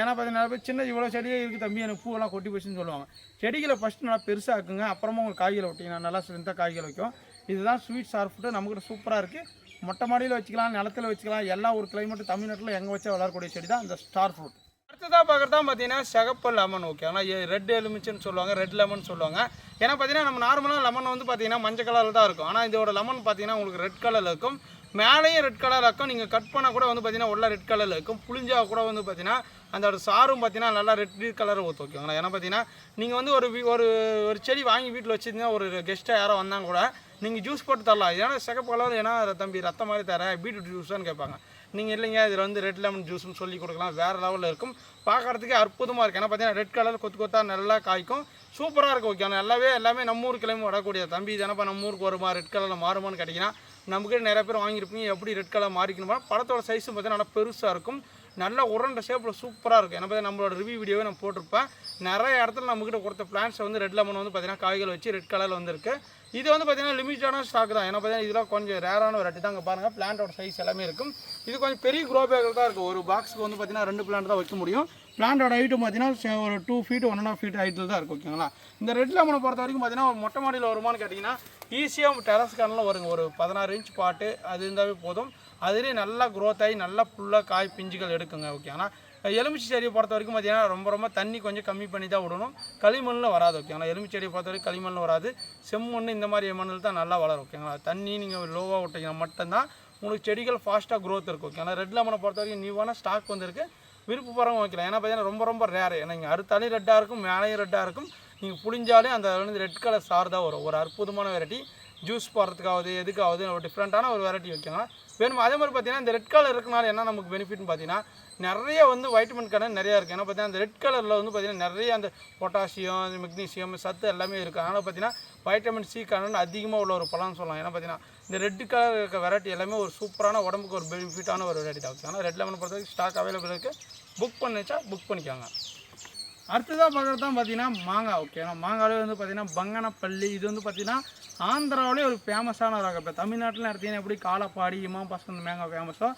ஏன்னா பார்த்தீங்கன்னா சின்ன இவ்வளோ செடியே இருக்குது தம்பி எனக்கு பூவெல்லாம் கொட்டி போச்சுன்னு சொல்லுவாங்க. செடிகளை ஃபஸ்ட்டு நல்லா பெருசாக்குங்க அப்புறமா உங்களுக்கு காய்களை விட்டிங்கன்னா நல்லா ஸ்ட்ரென்த்தாக காய்கள் வைக்கும். இதுதான் ஸ்வீட் சார் ஃபுட்டு நம்மக்கிட்ட சூப்பராக இருக்குது மொட்டை மாடியில் வச்சுக்கலாம் நிலத்துல வச்சுக்கலாம். எல்லா ஒரு கிளைமேட்டு தமிழ்நாட்டில் எங்கே வச்சா வளரக்கூடிய செடி தான் இந்த ஸ்டார் ஃப்ரூட் அடுத்ததாக பார்க்குறதா பார்த்தீங்கன்னா சிகப்பு லெமன் ஓகே ஆனால் ரெட் எலுமிச்சன்னு சொல்லுவாங்க ரெட் லெமன் சொல்லுவாங்க. ஏன்னா பார்த்தீங்கன்னா நம்ம நார்மலாக லெமன் வந்து பார்த்தீங்கன்னா மஞ்சள் கலரில் தான் இருக்கும். ஆனால் இதோட லெமன் பார்த்தீங்கன்னா உங்களுக்கு ரெட் கலரில் இருக்கும். மேலேயும் ரெட் கலரில் இருக்கும். நீங்கள் கட் பண்ணால் கூட வந்து பார்த்தீங்கன்னா உள்ள ரெட் கலரில் இருக்கும். புளிஞ்சா கூட வந்து பார்த்தீங்கன்னா அந்த சாரும் பார்த்தீங்கன்னா நல்லா ரெட் கலர் ஊற்று ஓகேங்களா ஏன்னா பார்த்தீங்கன்னா நீங்கள் வந்து ஒரு வீ- ஒரு ஒரு செடி வாங்கி வீட்டில் வச்சுருந்தீங்கன்னா ஒரு கெஸ்ட்டாக யாரோ வந்தாங்க கூட நீங்கள் ஜூஸ் போட்டு தரலாம். ஏன்னா சிகப்பு கலர் ஏன்னா தம்பி ரத்தம் மாதிரி தர பீட்ரூட் ஜூஸான்னு கேட்பாங்க. நீங்கள் இல்லைங்க இதில் வந்து ரெட் லெமன் ஜூஸ்னு சொல்லி கொடுக்கலாம். வேறு லெவலில் இருக்கும். பார்க்கறதுக்கே அற்புதமாக இருக்குது ஏன்னா பார்த்தீங்கன்னா ரெட் கலர் கொத்து கொத்தா நல்லா காய்க்கும். சூப்பராக இருக்கும் ஓகே நல்லாவே எல்லாமே நம்ம ஊர் கிளம்பி வரக்கூடிய தம்பி தானப்பா நம்ம ஊருக்கு வருமா? ரெட் கலரில் மாறுமான்னு கேட்டிங்கன்னா நமக்கு நிறைய பேர் வாங்கியிருப்பீங்க. எப்படி ரெட் கலர் மாறிக்கணுமா? படத்தோட சைஸும் பார்த்தீங்கன்னா நல்லா பெருசாக இருக்கும். நல்ல உரண்ட ஷேப்பில் சூப்பராக இருக்கும் ஏன்னா பார்த்தீங்கன்னா நம்மளோட ரிவ்யூ வீடியோவே நான் போட்டிருப்பேன். நிறைய இடத்துல நம்மக்கிட்ட கொடுத்த பிளான்ஸை வந்து ரெட் லெமன் வந்து பார்த்தீங்கன்னா காய்கள் வச்சு ரெட் கலரில் வந்துருக்கு. இது வந்து பார்த்தீங்கன்னா லிமிட்டான ஸ்டாக் தான். ஏன்னா பார்த்தீங்கன்னா இதெல்லாம் கொஞ்சம் ரேரான ஒரு தான். அங்கே பாருங்கள் பிளான்ட்டோட சைஸ் எல்லாமே இருக்கும். இது கொஞ்சம் பெரிய க்ரோ பேக்கில் தான் இருக்கும் ஒரு பாக்ஸுக்கு வந்து பார்த்தீங்கன்னா ரெண்டு பிளான்ட் தான் வைக்க முடியும். பிளான்ட்டோட ஹைட்டும் பார்த்தீங்கன்னா ஒரு two feet one and half feet ஹைட்டில் தான் இருக்கும் ஓகேங்களா இந்த ரெட் லெமனை பொறுத்த வரைக்கும் பார்த்தீங்கன்னா ஒரு மொட்டை மாடியில் வருமான்னு கேட்டிங்கன்னா ஈஸியாக டெரஸ் கார்டனில் வருங்க. ஒரு பதினாறு இன்ச் பாட்டு அது இருந்தாவே போதும். அதுலேயும் நல்லா க்ரோத் ஆகி நல்லா ஃபுல்லாக காய் பிஞ்சுகள் எடுக்குங்க ஓகே ஆனால் எலுமிச்சை செடியை பொறுத்த வரைக்கும் பார்த்தீங்கன்னா ரொம்ப ரொம்ப தண்ணி கொஞ்சம் கம்மி பண்ணி தான் விடணும். களிமண்ணில் வராது ஓகேங்களா எலுமிச்சை செடியை பொறுத்த வரைக்கும் களிமண்ணில் வராது. செம்மண் இந்த மாதிரி மண்ணில் தான் நல்லா வளரும் ஓகேங்களா தண்ணி நீங்கள் லோவாக விட்டீங்கன்னா மட்டும்தான் உங்களுக்கு செடிகள் ஃபாஸ்ட்டாக க்ரோத் இருக்கும் ஓகேங்களா ரெட் லெமனை பொறுத்த வரைக்கும் நியூவான ஸ்டாக் வந்திருக்கு. விருப்பப்படுறவங்க வைக்கலாம். ஏன்னா பார்த்தீங்கன்னா ரொம்ப ரொம்ப ரேர் ஏன்னா நீங்கள் அறுத்தாலையும் ரெட்டாக இருக்கும் மேலேயும் ரெட்டாக இருக்கும். நீங்கள் புளிஞ்சாலே அந்த வந்து ரெட் கலர் சார் தான் வரும். ஒரு அற்புதமான வெரைட்டி ஜூஸ் போடுறதுக்காவது எதுக்காவது ஒரு டிஃப்ரெண்ட்டான ஒரு வெரைட்டி வைக்கலாம். வேணும்? அதே மாதிரி பார்த்தீங்கன்னா இந்த ரெட் கலர் இருக்கனால என்ன நமக்கு பெனிஃபிட்னு பார்த்தீங்கன்னா நிறைய வந்து வைட்டமின் கடன் நிறையா இருக்குது ஏன்னா பார்த்தீங்கன்னா அந்த ரெட் கலரில் வந்து பார்த்தீங்கன்னா நிறைய அந்த பொட்டாசியம் மெக்னீசியம் சத்து எல்லாமே இருக்குது அதனால் பார்த்தீங்கன்னா வைட்டமின் சி கடன் அதிகமாக உள்ள ஒரு பழம்னு சொல்லலாம். ஏன்னா பார்த்தீங்கன்னா இந்த ரெட் கலர் இருக்க வெரைட்டி எல்லாமே ஒரு சூப்பரான உடம்புக்கு ஒரு பெனிஃபிட்டான ஒரு வெரைட்டி தான். ஆனால் ரெட் லெமன் பொறுத்த வரைக்கும் ஸ்டாக் அவைலபிள் இருக்குது புக் பண்ணிச்சா புக் பண்ணிக்கோங்க. அடுத்ததாக பார்க்குறது தான் பார்த்தீங்கன்னா மாங்காய் ஓகேனா மாங்காயிலே வந்து பார்த்தீங்கன்னா பங்கனப்பள்ளி இது வந்து பார்த்தீங்கன்னா ஆந்திராவிலே ஒரு ஃபேமஸான ரகம் இப்போ தமிழ்நாட்டில் எடுத்தீங்கன்னா எப்படி காலப்பாடி இமாம் பசங்க மேங்காய் ஃபேமஸோ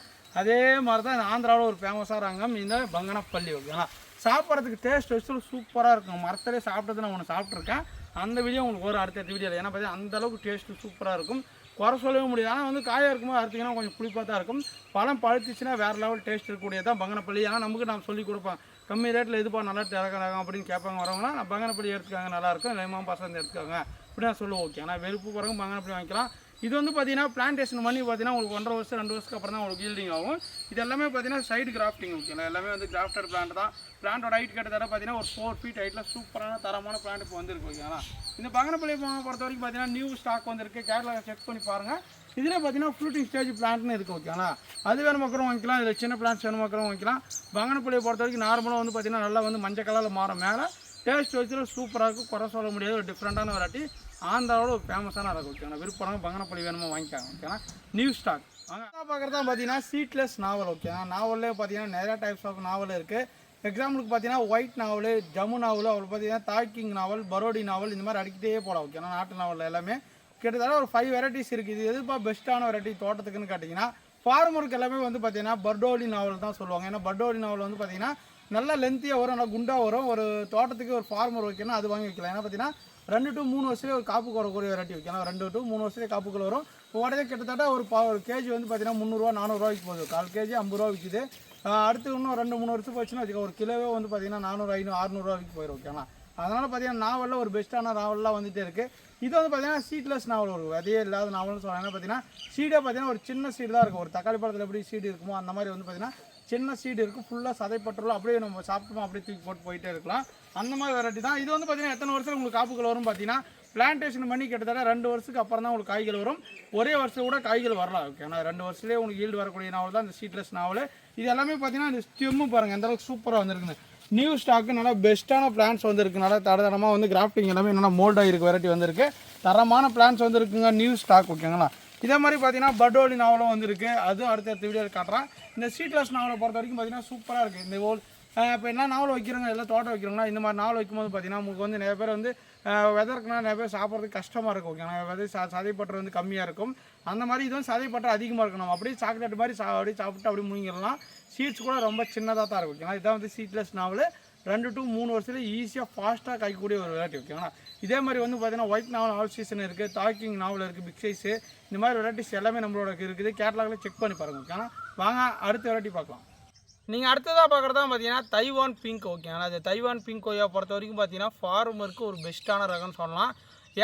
அதே மாதிரி தான் இந்த ஆந்திராவில் ஒரு ஃபேமஸாக ரகம் இந்த பங்கனப்பள்ளி ஓகேங்களா சாப்பிட்றதுக்கு டேஸ்ட் வச்சு சூப்பராக இருக்கும். மரத்திலே சாப்பிட்டது நான் ஒன்று சாப்பிட்ருக்கேன் அந்த வீடியோ உங்களுக்கு ஒரு அடுத்த வீடியோவில் ஏன்னா பார்த்தீங்கன்னா அந்த அளவுக்கு டேஸ்ட்டு சூப்பராக இருக்கும். குறை சொல்லவே முடியாது. ஆனால் வந்து காயாக இருக்கும்போது அறுத்திங்கன்னா கொஞ்சம் புளிப்பாக தான் இருக்கும். பழம் பழுத்துச்சுன்னா வேறு லெவல் டேஸ்ட் இருக்கக்கூடியது தான் பங்கனப்பள்ளி ஏன்னா நமக்கு நான் சொல்லி கொடுப்பேன். கம்மி ரேட்டில் இதுப்பா நல்லா இறக்குறாங்க அப்படின்னு கேட்பாங்க வரவங்களாம் நான் பங்கனப்படி எடுத்துக்காங்க நல்லாயிருக்கும் லெமாம் பசங்க எடுத்துக்காங்க. அப்படின்னு நான் ஓகே. ஆனால் வெறுப்பு போகிறவங்க பங்கனப்படி வாங்கிக்கலாம். இது வந்து பார்த்தீங்கன்னா பிளான்டேஷன் பண்ணி பார்த்தீங்கன்னா உங்களுக்கு ஒன்றரை வருஷம் ரெண்டு வருஷத்துக்கு அப்புறம் தான் உங்களுக்கு ஈல்டிங் ஆகும். இது எல்லாமே பார்த்தீங்கன்னா சைடு கிராஃப்டிங் ஓகேங்களா எல்லாமே வந்து கிராஃப்டர் பிளான்ட் தான். பிளான்ட்டோட ஹைட் கிட்டத்தட்ட பார்த்தீங்கன்னா ஒரு ஃபோர் ஃபீட் ஹைட்டில் சூப்பரான தரமான பிளான்ட் இப்போ வந்துருக்கு ஓகேங்களா இந்த பங்கனப்பள்ளி பொறுத்த வரைக்கும் பார்த்தீங்கன்னா நியூ ஸ்டாக் வந்திருக்கு. கேரளா செக் பண்ணி பாருங்கள் இதில் பார்த்தீங்கன்னா ஃப்ளூட்டிங் ஸ்டேஜ் பிளான்ட்னு இருக்குது ஓகேங்களா அது வேணும் மக்களும் வாங்கிக்கலாம். இதில் சின்ன பிளான்ஸ் வேணும் மக்களும் வாங்கிக்கலாம். பங்கனப்பள்ளியை பொறுத்த வரைக்கும் நார்மலாக வந்து பார்த்தீங்கன்னா நல்லா வந்து மஞ்சள் கலரில் மாறும். மேலே டேஸ்ட் வச்சு சூப்பராக இருக்கும். குறை சொல்ல முடியாது. ஒரு டிஃப்ரெண்ட்டான வெரைட்டி ஆந்திராவோட ஒரு ஃபேமஸான இருக்கும் ஓகேங்களா விருப்பம் பங்கனப்பள்ளி வேணுமோ வாங்கிக்காங்க ஓகேங்களா நியூ ஸ்டாக் வாங்க. பார்க்குறது தான் பார்த்தீங்கன்னா சீட்லெஸ் நாவல் ஓகேங்களா நாவல்லே பார்த்தீங்கன்னா நிறையா டைப்ஸ் ஆஃப் நாவல் இருக்குது எக்ஸாம்பிளுக்கு பார்த்தீங்கன்னா ஒயிட் நாவல் ஜம்மு நாவல் அப்புறம் பார்த்தீங்கன்னா தாக்கிங் நாவல் பரோடி நாவல் இந்த மாதிரி அடிக்கிட்டே போகலாம் ஓகேனா நாட்டு நாவல் எல்லாமே கிட்டத்தட்ட ஒரு ஃபைவ் வெரைட்டிஸ் இருக்குது இது எதுப்பா பெஸ்ட்டான வெரைட்டி தோட்டத்துக்குன்னு கேட்டிங்கன்னா ஃபார்மருக்கு எல்லாமே வந்து பார்த்தீங்கன்னா பர்டோலி நாவல் தான் சொல்லுவாங்க. ஏன்னா பர்டோலி நாவல் வந்து பார்த்தீங்கன்னா நல்லா லென்த்தியாக வரும் நல்லா குண்டாக வரும். ஒரு தோட்டத்துக்கு ஒரு ஃபார்மர் வைக்கணும் அது வாங்கி வைக்கலாம். ஏன்னா பார்த்தீங்கன்னா ரெண்டு டு மூணு வருஷத்துலேயே ஒரு காப்பு வரக்கூடிய வெரைட்டி வைக்கலாம். ரெண்டு டு மூணு வருஷத்துலேயே காப்புக்குள்ள வரும். உடனே கிட்டத்தட்ட ஒரு பா ஒரு கேஜி வந்து பார்த்தீங்கன்னா முந்நூறுரூவா நானூறுரூவாய்க்கு போகுது. கால் கேஜி ஐம்பது ரூபா விற்கிது அடுத்து இன்னும் ரெண்டு மூணு வருஷம் போச்சுன்னா வச்சுக்கோ ஒரு கிலோவே வந்து பார்த்தீங்கன்னா நானூறு ஐநூறு அறுநூறுவாய்க்கு போயிடும் ஓகேங்களா? அதனால் பார்த்தீங்கன்னா நாவலில் ஒரு பெஸ்ட்டான நாவல்லாம் வந்துகிட்டே இருக்குது இது வந்து பார்த்தீங்கன்னா சீட்லெஸ் நாவல் ஒரு விதையே இல்லாத நாவல்னு சொல்கிறாங்க பார்த்தீங்கன்னா சீடே பார்த்தீங்கன்னா ஒரு சின்ன சீடு தான் இருக்கும். ஒரு தக்காளி பழத்தில் எப்படி சீடு இருக்குமோ அந்த மாதிரி வந்து பார்த்தீங்கன்னா சின்ன சீடு இருக்கும் ஃபுல்லாக சதைப்பட்டுள்ள அப்படியே நம்ம சாப்பிட்டோம் அப்படியே தூக்கி போட்டு போயிட்டே இருக்கலாம். அந்த மாதிரி வெரைட்டி தான். இது வந்து பார்த்தீங்கன்னா எத்தனை வருஷம் உங்களுக்கு காப்புகள் வரும் பார்த்தீங்கன்னா பிளான்டேஷன் பண்ணி கிட்டத்தட்ட ரெண்டு வருஷத்துக்கு அப்புறம் தான் உங்களுக்கு காய்கள் வரும். ஒரே வருஷம் கூட காய்கள் வரலாம். ஓகே ஆனால் ரெண்டு வருஷத்துலேயே உங்களுக்கு ஈல்டு வரக்கூடிய நாவல் தான். இந்த சீட்லெஸ் நாவல் இது எல்லாமே பார்த்தீங்கன்னா இந்த ஸ்டெம்மு பாருங்கள் எந்தளவுக்கு சூப்பராக வந்திருக்குது நியூ ஸ்டாக்கு நல்லா பெஸ்ட்டான பிளான்ஸ் வந்திருக்கு நல்லா தரதரமாக வந்து கிராஃப்டிங் எல்லாமே நல்லா மோல்ட் ஆகிருக்கு வெரைட்டி வந்திருக்கு. தரமான பிளான்ஸ் வந்துருக்குங்க நியூ ஸ்டாக் ஓகேங்களா இதே மாதிரி பார்த்தீங்கன்னா பட்டோலி நாவலும் வந்திருக்கு. அதுவும் அடுத்த வீடியோவில் காட்டுறேன். இந்த சீட்லெஸ் நாவலை பொறுத்த வரைக்கும் பார்த்தீங்கன்னா சூப்பராக இருக்குது இந்த ஓல் இப்போ என்ன நாவல் வைக்கிறவங்க எல்லாம் தோட்டம் வைக்கிறவங்களா இந்த மாதிரி நாவல் வைக்கும்போது பார்த்தீங்கன்னா உங்களுக்கு வந்து நிறைய பேர் வந்து வெதற்குனா நிறைய பேர் சாப்பிட்றதுக்கு கஷ்டமாக இருக்கும் ஓகேங்களா விதை சா சதைப்பற்று வந்து கம்மியாக இருக்கும். அந்த மாதிரி இது வந்து சதைப்பற்று அதிகமாக இருக்கும். நம்ம அப்படியே சாக்லேட் மாதிரி சா அப்படியே சாப்பிட்டு அப்படியே முங்கிடலாம் சீட்ஸ் கூட ரொம்ப சின்னதாக தான் இருக்கும் ஓகேங்களா இதான் வந்து சீட்லெஸ் நாவல் ரெண்டு டு மூணு வருஷத்துல ஈஸியாக ஃபாஸ்ட்டாக கைக்கூடிய ஒரு வெரைட்டி ஓகேங்களா இதே மாதிரி வந்து பார்த்தீங்கன்னா ஒயிட் நாவல் ஆல் சீசன் இருக்குது டாக்கிங் நாவல் இருக்குது பிக் சைஸு இந்த மாதிரி வெரைட்டிஸ் எல்லாமே நம்மளோட இருக்குது. கேட்லாகில் செக் பண்ணி பாருங்க ஓகேங்களா வாங்க அடுத்த வெரைட்டி பார்க்கலாம். நீங்கள் அடுத்ததாக பார்க்குறது தான் பார்த்தீங்கன்னா தைவான் பிங்க் ஓகே ஆனால் அது தைவான் பிங்க் கொய்யா பொறுத்த வரைக்கும் பார்த்தீங்கன்னா ஃபார்மருக்கு ஒரு பெஸ்ட்டான ரகம்னு சொல்லலாம்.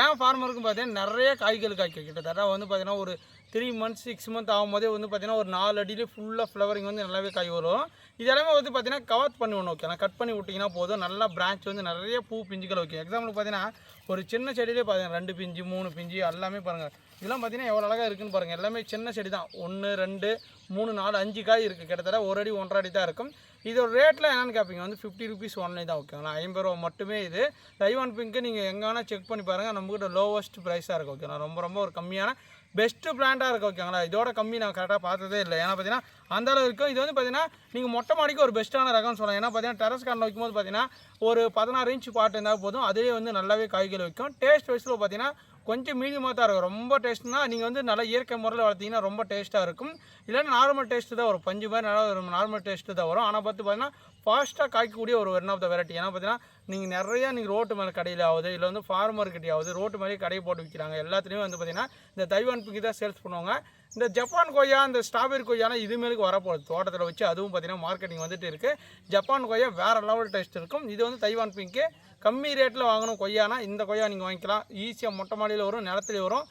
ஏன் ஃபார்மருக்கும் பார்த்தீங்கன்னா நிறைய காய்கள் காய்க்கும். கிட்டத்தட்ட வந்து பார்த்தீங்கன்னா ஒரு த்ரீ மந்த்ஸ் சிக்ஸ் மந்த் ஆகும்போதே வந்து பார்த்தீங்கன்னா ஒரு நாலு அடியிலே ஃபுல்லாக ஃப்ளவரிங் வந்து நல்லாவே காய் வரும். இது எல்லாமே வந்து பார்த்தீங்கன்னா கவர் பண்ணி ஒன்று ஓகே கட் பண்ணி விட்டிங்கன்னா போதும். நல்லா பிரான்ச் வந்து நிறைய பூ பிஞ்சுகள் ஓகே எக்ஸாம்பிள் பார்த்தீங்கன்னா ஒரு சின்ன செடியிலே பாருங்கள் ரெண்டு பிஞ்சு மூணு பிஞ்சு எல்லாமே பாருங்கள் இதெல்லாம் பார்த்தீங்கன்னா எவ்வளோ அழகாக இருக்குன்னு பாருங்கள் எல்லாமே சின்ன செடி தான் ஒன்று ரெண்டு மூணு நாலு அஞ்சு காய் இருக்குது கிட்டத்தட்ட ஒரு அடி ஒன்றரை அடி தான் இருக்கும். இதோட ரேட்டில் என்னென்னு கேட்பீங்க வந்து ஃபிஃப்டி ருபீஸ் ஒன்லே தான் ஓகேங்களா ஐம்பது ரூபா மட்டுமே இது. தைவான் பிங்க்கு நீங்கள் எங்கே வேணால் செக் பண்ணி பாருங்கள் நம்மக்கிட்ட லோவஸ்ட் ப்ரைஸாக இருக்குது ஓகேங்களா ரொம்ப ரொம்ப ஒரு கம்மியான பெஸ்ட்டு பிராண்டாக இருக்குது ஓகேங்களா இதோட கம்மி நான் கரெக்டாக பார்த்ததே இல்லை. ஏன்னா பார்த்தீங்கன்னா அந்த அளவு இருக்கும் இது வந்து பார்த்தீங்கன்னா நீங்கள் மொட்டை மாடிக்கு ஒரு பெஸ்ட்டான ரகம்னு சொல்லலாம். ஏன்னா பார்த்தீங்கன்னா டெரஸ் கார்டில் வைக்கும்போது பார்த்தீங்கன்னா ஒரு பதினாறு இன்ச் பாட்டு இருந்தால் போதும். அதுவே வந்து நல்லாவே காய்கறி வைக்கும். டேஸ்ட் வைஸில் பார்த்தீங்கன்னா கொஞ்சம் மீடியமாக தான் இருக்கும். ரொம்ப டேஸ்ட்னா நீங்கள் வந்து நல்லா இயற்கை முறையில் வளர்த்தீங்கன்னா ரொம்ப டேஸ்ட்டாக இருக்கும். இல்லைன்னா நார்மல் டேஸ்ட்டு தான் வரும். பஞ்சு மாதிரி நல்லா ஒரு நார்மல் டேஸ்ட்டு தான் வரும். ஆனால் பார்த்து பார்த்தீங்கன்னா ஃபாஸ்ட்டாக காய்க்கக்கூடிய ஒரு ஒன் ஆஃப் த வெரைட்டி ஏன்னா பார்த்தீங்கன்னா நீங்கள் நிறையா நீங்கள் ரோட்டு மேலே கடையில் ஆகுது இல்லை வந்து ஃபார்மர் ஆகுது ரோட்டு மேலே கடையை போட்டு விற்கிறாங்க எல்லாத்துலேயும் வந்து பார்த்தீங்கன்னா இந்த தைவான் பிங்கி தான் சேல்ஸ் பண்ணுவாங்க. இந்த ஜப்பான் கொய்யா இந்த ஸ்ட்ராபெரி கொய்யானா இதுமாரிக்கு வரப்போகுது. தோட்டத்தில் வச்சு அதுவும் பார்த்தீங்கன்னா மார்க்கெட்டிங் வந்துட்டு இருக்குது ஜப்பான் கொய்யா வேறு லெவல் டேஸ்ட் இருக்கும். இது வந்து தைவான் பிங்க்கு கம்மி ரேட்டில் வாங்கணும் கொய்யானா இந்த கொய்யா நீங்கள் வாங்கிக்கலாம். ஈஸியாக மொட்டை மாடியில் வரும் நிலத்துலேயே வரும்.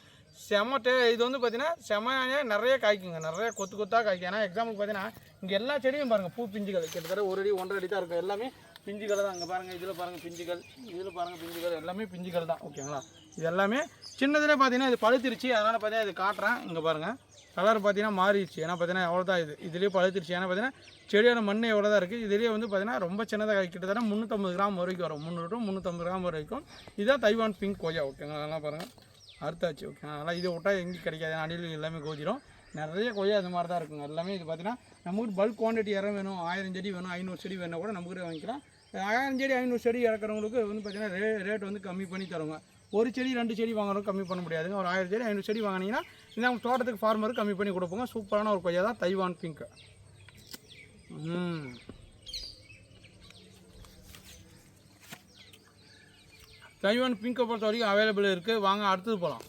செம டே இது வந்து பார்த்தீங்கன்னா செமையாக நிறைய காய்க்குங்க. நிறைய கொத்து கொத்தாக காய்க்கும். ஏன்னா எக்ஸாம்பிள் பார்த்தீங்கன்னா இங்கே எல்லா செடியும் பாருங்கள் பூ பிஞ்சுகள் கிட்டத்தட்ட ஒரு அடி ஒன்றரை அடி தான் இருக்கும். எல்லாமே பிஞ்சுகள் தான். அங்கே பாருங்கள் இதில் பாருங்கள் பிஞ்சுகள். இதில் பாருங்கள் பிஞ்சுகள். எல்லாமே பிஞ்சுகள் தான். ஓகேங்களா? இது எல்லாமே சின்னதில் பார்த்தீங்கன்னா இது பழுத்திருச்சு. அதனால் பார்த்தீங்கன்னா இது காட்டுறேன். இங்கே பாருங்கள் கலர் பார்த்தீங்கன்னா மாறிடுச்சு. ஏன்னா பார்த்தீங்கன்னா எவ்வளோ தான் இது? இதுலேயே பழுத்திருச்சு. ஏன்னா பார்த்தீங்கன்னா செடியோட மண் எவ்வளோ தான் இருக்குது இதுலேயே வந்து பார்த்தீங்கன்னா ரொம்ப சின்னதாக கிட்டத்தட்ட முந்நூற்றம்பது கிராம் வரைக்கும் வரும். முந்நூறு to முந்நூற்றம்பது கிராம் வரைக்கும். இதுதான் தைவான் பிங்க் கொய்யா ஓகேங்களா? அதெல்லாம் பாருங்கள் அறுத்தாச்சு. ஓகே அதனால் இதை விட்டால் எங்கேயும் கிடைக்காது. அணில் எல்லாமே கோதிடும் நிறைய கொய்யா அது மாதிரி தான் இருக்குங்க. எல்லாமே இது பார்த்தீங்கன்னா நமக்கு பல்க் குவான்டிட்டி இறம் வேணும். ஆயிரம் செடி வேணும். ஐநூறு செடி வேணும் கூட நமக்கு வாங்கிக்கலாம். ஆயிரம் செடி ஐநூறு செடி இறக்குறவங்களுக்கு வந்து பார்த்தீங்கன்னா ரே ரேட் வந்து கம்மி பண்ணி தருவாங்க. ஒரு செடி ரெண்டு செடி வாங்குறவங்க கம்மி பண்ண முடியாதுங்க. ஒரு ஆயிரம் செடி ஐநூறு செடி வாங்கினீங்கன்னா இந்த நம்ம தோட்டத்துக்கு ஃபார்மருக்கு கம்மி பண்ணி கொடுப்போங்க. சூப்பரான ஒரு கொய்யா தான் தைவான் பிங்க் ம். தைவான் பிங்கை பொறுத்த வரைக்கும் அவைலபிள் இருக்குது வாங்க அடுத்தது போகலாம்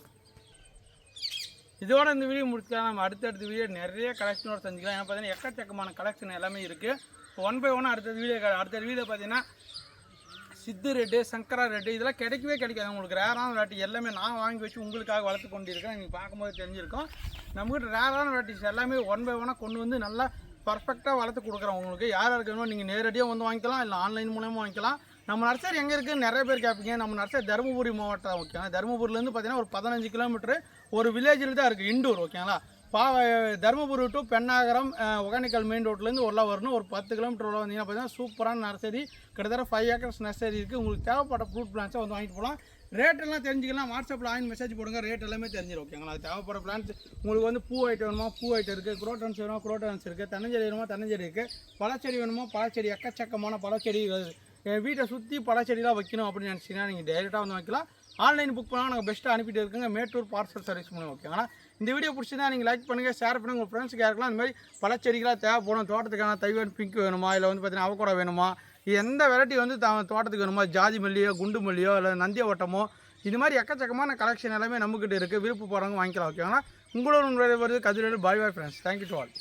இதோட இந்த வீடியோ முடிச்சுக்கலாம். நம்ம அடுத்தடுத்த வீடியோ நிறைய கலெக்ஷனோட செஞ்சுக்கலாம். ஏன்னா பார்த்தீங்கன்னா எக்கச்சக்கமான கலெக்ஷன் எல்லாமே இருக்குது ஒன் பை ஒன் அடுத்த வீடியோ அடுத்த வீடியோ பார்த்தீங்கன்னா சித்து ரெட்டு சங்கரா ரெட்டு இதெல்லாம் கிடைக்கவே கிடைக்காது. உங்களுக்கு ரேரான விளாட்டி எல்லாமே நான் வாங்கி வச்சு உங்களுக்காக வளர்த்து கொண்டிருக்கேன் நீங்கள் பார்க்கும்போது தெரிஞ்சிருக்கும். நம்மகிட்ட ரேரான வெரைட்டிஸ் எல்லாமே ஒன் பை ஒன்னாக கொண்டு வந்து நல்லா பர்ஃபெக்டாக வளர்த்து கொடுக்குறோம் உங்களுக்கு. யார் இருக்கணுமோ நீங்கள் நேரடியாக வந்து வாங்கிக்கலாம் இல்லை ஆன்லைன் மூலமாக வாங்கிக்கலாம். நம்ம நர்சரி எங்கே இருக்குன்னு நிறைய பேர் கேட்பீங்க. நம்ம நர்சரி தருமபுரி மாவட்டம் ஓகேங்களா தருமபுரிலேருந்து பார்த்தீங்கன்னா ஒரு பதினஞ்சு கிலோமீட்டர் ஒரு வில்லேஜில் தான் இருக்குது இண்டூர் ஓகேங்களா பா தருமபுரி டு பெண்ணாகரம் ஒகேனிக்கல் ஒகேனக்கல் மெயின் ரோட்லேருந்து உள்ள வரணும். ஒரு பத்து கிலோமீட்டர் உள்ள வந்தீங்கன்னா பார்த்தீங்கன்னா சூப்பரான நர்சரி. கிட்டத்தட்ட ஃபைவ் ஏக்கர்ஸ் நர்சரி இருக்குது உங்களுக்கு தேவைப்பட்ட ஃப்ரூட் பிளான்ஸை வந்து வாங்கிட்டு போகலாம் ரேட் எல்லாம் தெரிஞ்சுக்கலாம். வாட்ஸ்அப்பில் ஆயின் மெசேஜ் போடுங்க. ரேட் எல்லாமே தெரிஞ்சிடும் ஓகேங்களா அது தேவைப்படுற பிளான்ஸ் உங்களுக்கு வந்து பூ ஐட்டம் வேணுமா? பூ ஐட்டம் இருக்குது குரோட்டன்ஸ் வேணுமா? குரோட்டன்ஸ் இருக்குது தென்னஞ்செடி வேணுமா? தென்னஞ்செடி இருக்குது பழச்செடி வேணுமா? பழச்செடி. எக்கச்சக்கமான பழச்செடி என் வீட்டை சுற்றி பழச்செடிலாம் வைக்கணும் அப்படின்னு நினச்சிங்கன்னா நீங்கள் டேரெக்டாக வந்து வைக்கலாம் ஆன்லைன் புக் பண்ணால் நாங்கள் பெஸ்ட்டாக அனுப்பிட்டு இருக்குங்க. மேட்டூர் பார்சல் சர்வீஸ் மூலம் ஓகேங்களா இந்த வீடியோ பிடிச்சிருந்தா நீங்கள் லைக் பண்ணுங்கள் ஷேர் பண்ணுங்கள் உங்கள் ஃப்ரெண்ட்ஸுக்கு யாருக்கலாம் இந்த மாதிரி பழச்செடிகளாக தேவைப்படும் தோட்டத்துக்கான தைவன் பிங்க் வேணுமா இல்லை வந்து பார்த்தீங்கன்னா அவக்கூட வேணுமா எந்த வெரைட்டி வந்து த தோட்டத்துக்கு வேணுமா ஜாதி மல்லியோ குண்டு மல்லியோ இல்லை நந்திய வட்டமோ இது மாதிரி எக்கச்சக்கமான கலெக்ஷன் எல்லாமே நம்மக்கிட்ட இருக்குது விருப்பப்படுறவங்க வாங்கிக்கலாம் ஓகேங்களா உங்களோட உங்களுடைய வருது கதிரோடு bye bye friends thank you to all